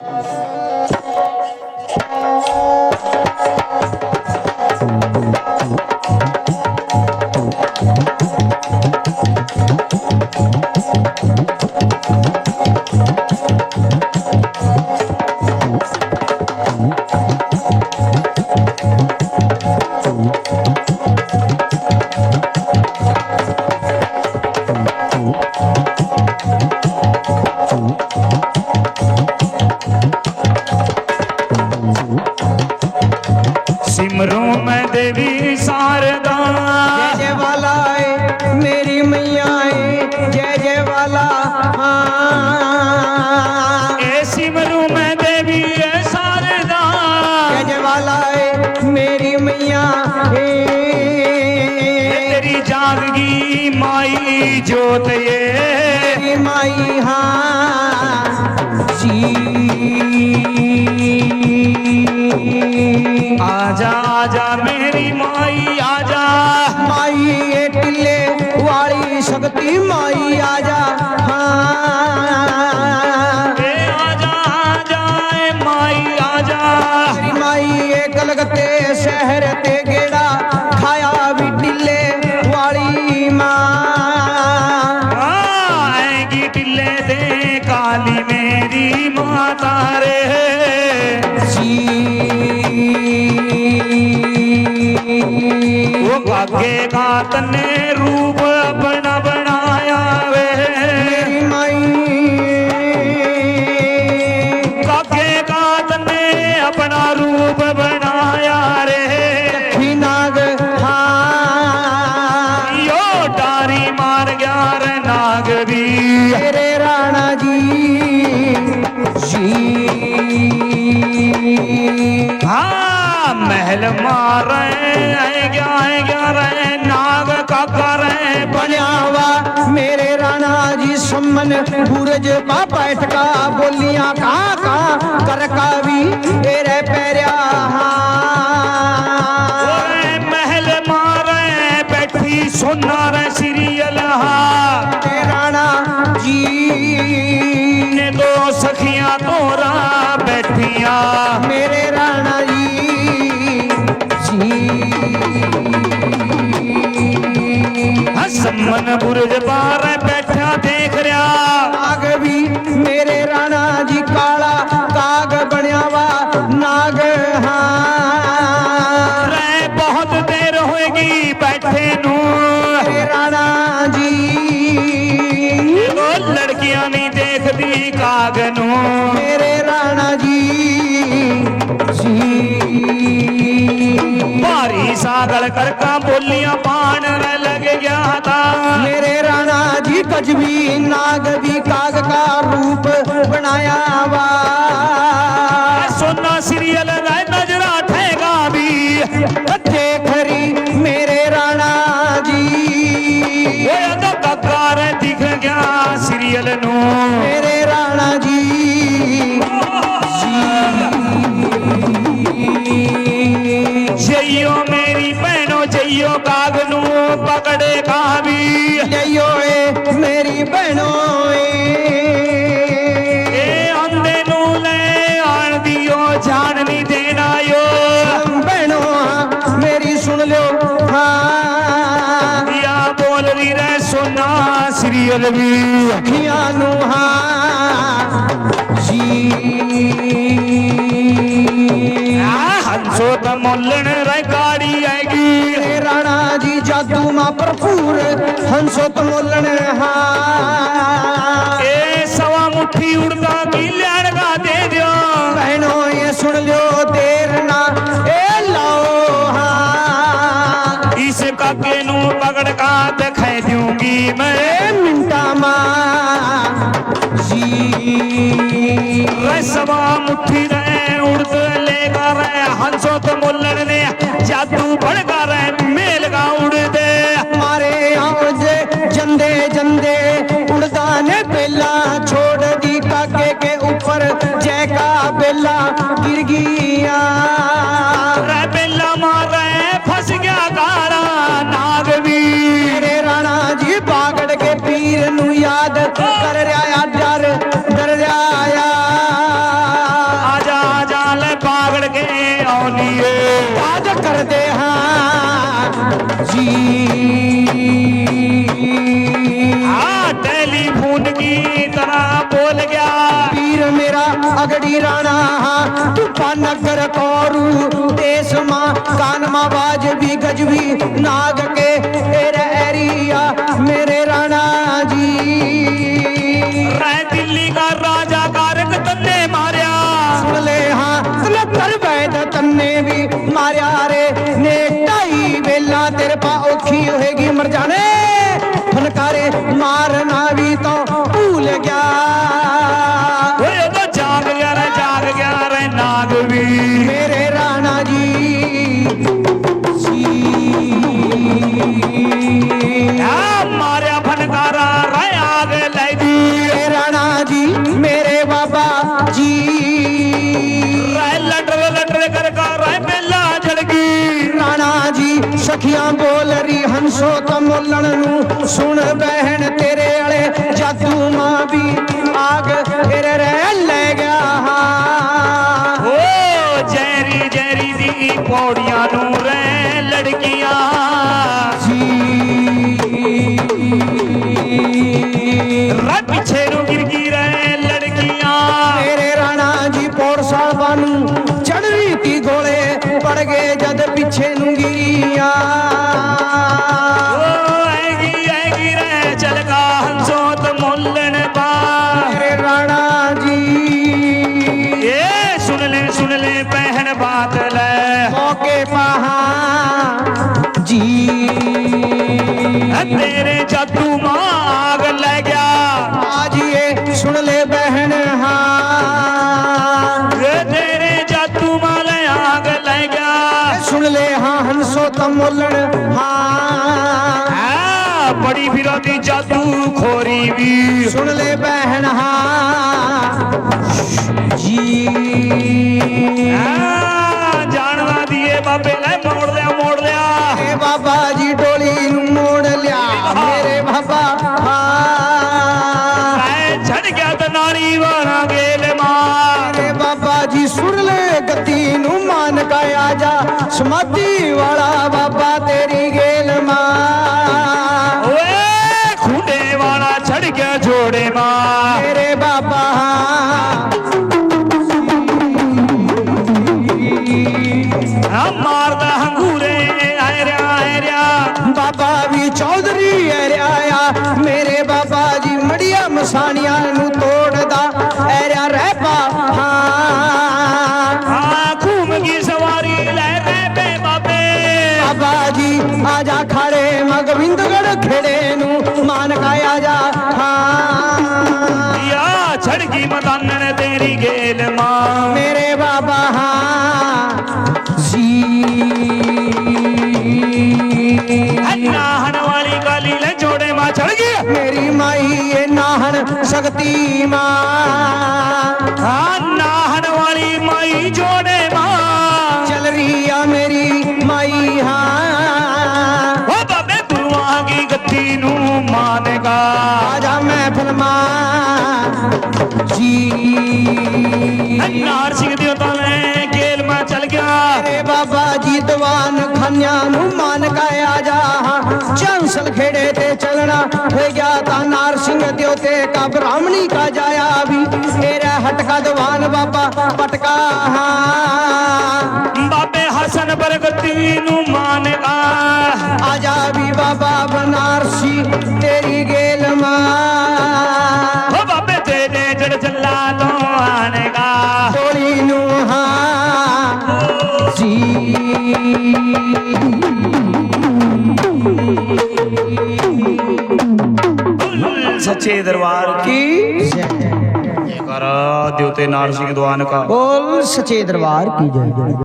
ਸਿਮਰੂ ਮੇਰੀ ਸਾਰਦਾ ਜੈ ਜੈ ਵਾਲਾ ਏ ਮੇਰੀ ਮਈਆ ਏ ਜੈ ਜੈ ਵਾਲਾ ਹਾਂ ਏ ਸਿਮਰੂ ਮੈਂ ਦੇਵੀ ਏ ਸਾਰਦਾ ਜੈ ਜੈ ਵਾਲਾ ਏ ਮੇਰੀ ਮਈਆ ਏ ਤੇਰੀ ਜਾਗਗੀ ਮਾਈ ਜੋਤ ਏ ਮਾਈ ਹਾਂ ਜੀ आजा आजा मेरी माई आजा माई ਅੱਗੇ ਮਾਤ ਨੇ ਰੂਪ ਆਪਣਾ ਬਣਾਇਆ ਵੇ। ਮੇਰੀ ਮਾਈ। ਅੱਗੇ ਮਾਤ ਨੇ ਆਪਣਾ ਰੂਪ ਬਣਾਇਆ ਰੇ। ਅੱਖੀ ਨਾਗ ਹਾਂ ਯੋ ਡਾਰੀ ਮਾਰ ਗਿਆ ਰੇ ਨਾਗ ਵੀ ਤੇਰੇ ਰਾਣਾ ਜੀ ਜੀ। ਹਾਂ ਮਹਿਲ ਮਾਰੇ जी सम्मन सूरज पा बैठका बोलियां का का कर का भी तेरे पैरिया ਓਏ ਮਹਿਲ ਮਾਰੇ ਬੈਠੀ ਸੋਨਾ ਰੇ ਸੀਰੀਅਲ ਹਾ मेरे राणा जी ਨੇ ਦੋ ਸਖੀਆਂ ਤੋਰਾ ਬੈਠੀਆਂ मेरे राणा जी जी ਹਸਮਨ ਬੁਰਜ ਬਾਰੇ ਬੈਠਾ ਪੱਥਰਿਆ ਨਾਗ ਵੀ ਮੇਰੇ ਰਾਣਾ ਜੀ ਕਾਲਾ ਕਾਗ ਬਣਿਆ ਵਾ ਨਾਗ ਹਾਂ। ਰਹਿ ਬਹੁਤ ਦੇਰ ਹੋਏਗੀ ਬੈਠੇ ਨੂੰ। ਮੇਰੇ ਰਾਣਾ ਜੀ। ਉਹ ਲੜਕੀਆਂ ਨਹੀਂ ਦੇਖਦੀ ਕਾਗ ਨੂੰ। ਮੇਰੇ ਰਾਣਾ ਜੀ। ਜੀ। ਭਾਰੀ ਸਾਗਲ ਕਰਕਾਂ ਬੋਲੀਆਂ ਪਾਣ ਰਹਿ ਲੱਗ ਗਿਆ ਤਾਂ। ਮੇਰੇ बजवी नाग भी काग का रूप बनाया वा सोना सीरियल नजरा ठेगा भी खरी मेरे राणा जी ककार दिख गया सीरियल नो मेरे राणा जी जइयो मेरी भैनो जइयो काग नू पकड़े का भी ਅਲਵੀ ਅੱਖੀਆਂ ਨੂੰ ਹਾਂ ਜੀ। ਹੰਸੋ ਦਾ ਮੋਲਣ ਰਗਾੜੀ ਆਏਗੀ। ਰਾਣਾ ਜੀ ਜਾਦੂ ਮਾ ਭਰਪੂਰ, ਹੰਸੋ ਤੋਂ ਮੋਲਣ ਹਾਂ। ਰਸਵਾ ਮੁੱਠੀ ਰਹਿ ਉੜਦ ਲੇਗਾ ਰਹਿ ਹੰਸੋ ਤੇ ਮੁੱਲਣ ਨੇ ਜਾਦੂ ਬੜਗਾ ਰਾਣਾ ਤੂਫਾ ਨਗਰ ਕੋਰੂ ਦੇਸ ਮਾਂ ਕਾਨਮਾ ਬਾਜ ਵੀ ਗਜਵੀ ਨਾਗ ਕੇ ਏਰ ਐਰੀਆ ਮੇਰੇ ਰਾਣਾ ਜੀ। ਰਹਿ ਦਿੱਲੀ ਦਾ ਰਾਜਾ ਕਾਰਕ ਤੰਨੇ ਮਾਰਿਆ। ਵੀ ਮਾਰਿਆ ਰੇ। ਨੇ ਢਾਈ ਵੇਲਾ ਤੇਰੇ ਪਾ ਔਖੀ ਹੋਏਗੀ ਮਰ ਜਾਣੇ। ਫਨਕਾਰੇ ਮਾਰਨਾ ਵੀ ਤਾਂ ਭੁੱਲ ਜੀ ਸਖੀਆਂ ਬੋਲ ਰਹੀ ਹੰਸੋ ਕਮੋਲਣ ਨੂੰ। ਸੁਣ ਬਹਿਣ ਤੇਰੇ ਵਾਲੇ ਜਾਦੂ ਮਾਂ ਵੀ ਆਗ ਫਿਰ ਰਹਿ ਲੈ ਗਿਆ। ਓ ਜੈਰੀ ਜੈਰੀ ਦੀ ਪੌੜੀਆਂ ਨੂੰ ਰਹਿ ਲੜਕੀਆਂ। ਰਹਿ ਪਿੱਛੇ ਨੂੰ ਗਿਰ ਗਈ ਰਹਿ ਲੜਕੀਆਂ। ਮੇਰੇ ਰਾਣਾ ਜੀ ਪੌੜ ਸਾਹਿਬਾਂ ਨੂੰ ਚੜ੍ਹੀ ਤੀ ਗੋਲੇ ਪੜ ਗਏ ਜਦ ਪਿੱਛੇ ਨੂੰ ਗਿਰੀਆਂ। ਤੇਰੇ ਜਾਦੂ ਮਾਗ ਲੈ ਗਿਆ। ਆਜੀਏ ਸੁਣ ਲੈ ਬਹਿਣ ਹਾਂ। ਤੇਰੇ ਜਾਦੂ ਮਾਲ ਆਗ ਲੈ ਗਿਆ। ਸੁਣ ਲੈ ਹਾਂ ਹੰਸੋ ਤਮੋਲਣ ਹਾਂ। ਆ ਬੜੀ ਫਿਰੋਦੀ ਜਾਦੂ ਖੋਰੀ ਵੀ ਸੁਣ ਲੈ ਬਹਿਣ ਹਾਂ। ਜੀ ਆ ਐ ਨਾਲੀ ਵਾਰਾਂ ਗੇਲ ਮਾਰ। ਬਾਬਾ ਜੀ ਸੁਣ ਲੈ ਗਤੀ ਨੂੰ ਮਾਨ ਕਾਇਆ ਜਾ। ਸਮਾਧੀ ਵਾਲਾ ਬਾਬਾ ਜੀ ਆ ਜਾ ਖੜੇ ਮਗਵਿੰਦਗੜ ਖੇੜੇ ਨੂੰ। ਮਾਨ ਕਾਇਆ ਜਾ ਹਾਂ ਯਾ ਛੜ ਗਈ ਮਦਾਨਣ ਤੇਰੀ ਗੇਲ ਮਾਂ। ਮੇਰੇ ਬਾਬਾ ਹਾਂ ਜੀ। ਨਾਹਣ ਵਾਲੀ ਕਾਲੀ ਲੈ ਜੋੜੇ ਮਾਂ ਛੜ ਗਈ। ਮੇਰੀ ਮਾਈ ਇਹ ਨਾਹਨ ਸ਼ਕਤੀ ਮਾਂ। ਮਾਨੇਗਾ ਆਜਾ ਮੈਂ ਜੀ ਨਾਰ ਸਿੰਘ ਦਿਓ ਤਾਂ ਮੈਂ ਗੇਲ ਮਾਂ ਚੱਲ ਗਿਆ। ਮੇਰੇ ਬਾਬਾ ਜੀ ਦੀਵਾਨ ਖਾਨਿਆਂ ਨੂੰ ਮਾਨ ਕਾਇਆ ਜਾ। ਚਾਂਸਲ ਖੇੜੇ ਤੇ ਚੱਲਣਾ ਹੋ ਗਿਆ ਤਾਂ ਨਾਰ ਸਿੰਘ ਦਿਓ ਤੇ ਕਾ ਬ੍ਰਾਹਮਣੀ ਕਾ ਜਾਇਆ ਵੀ। ਤੇਰਾ ਹਟਕਾ ਦੀਵਾਨ ਬਾਬਾ ਪਟਕਾ ਹਾਂ। ਬਾਬੇ ਹਸਨ ਬਰਗਤੀ ਨੂੰ ਮਾਨੇਗਾ ਆਜਾ ਵੀ ਬਾਬਾ ਬਨਾਰਸੀ ਤੇਰੀ ਗੇਲ ਸੱਚੇ ਦਰਬਾਰ ਕੀ? ਜੈ ਕਰ ਦਿਓ ਤੇ ਨਾਰ ਸਿੰਘ ਦਵਾਨ ਕਾ ਬੋਲ ਸੱਚੇ ਦਰਬਾਰ ਕੀ ਜੈ?